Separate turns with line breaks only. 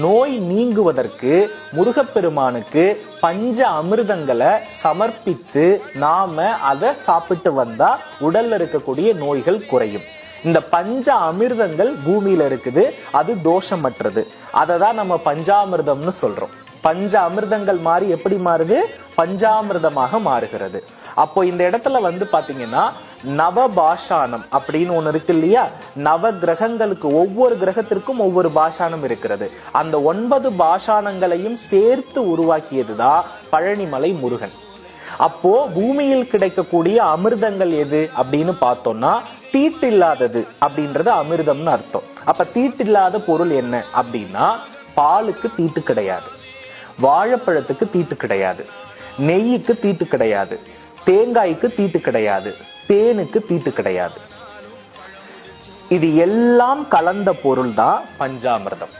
நோய் நீங்குவதற்கு முருகப்பெருமானுக்கு பஞ்ச அமிர்தங்களை சமர்ப்பித்து நாம அதை சாப்பிட்டு வந்தா உடல்ல இருக்கக்கூடிய நோய்கள் குறையும். இந்த பஞ்ச அமிர்தங்கள் பூமியில இருக்குது அது தோஷமற்றது. அதை தான் நம்ம பஞ்சாமிர்தம்னு சொல்றோம். பஞ்ச அமிர்தங்கள் மாறி எப்படி மாறுது? பஞ்சாமிர்தமாக மாறுகிறது. அப்போ இந்த இடத்துல வந்து பாத்தீங்கன்னா நவபாஷானம் அப்படின்னு ஒன்று இருக்கு இல்லையா? நவ கிரகங்களுக்கு ஒவ்வொரு கிரகத்திற்கும் ஒவ்வொரு பாஷானம் இருக்கிறது. அந்த ஒன்பது பாஷானங்களையும் சேர்த்து உருவாக்கியதுதான் பழனிமலை முருகன். அப்போ பூமியில் கிடைக்கக்கூடிய அமிர்தங்கள் எது அப்படின்னு பார்த்தோம்னா தீட்டில்லாதது அப்படின்றது அமிர்தம்னு அர்த்தம். அப்ப தீட்டில்லாத பொருள் என்ன அப்படின்னா பாலுக்கு தீட்டு கிடையாது. வாழைப்பழத்துக்கு தீட்டு கிடையாது. நெய்யுக்கு தீட்டு கிடையாது. தேங்காய்க்கு தீட்டு கிடையாது. தேனுக்கு தீட்டு கிடையாது. இது எல்லாம் கலந்த பொருள் தான் பஞ்சாமிர்தம்.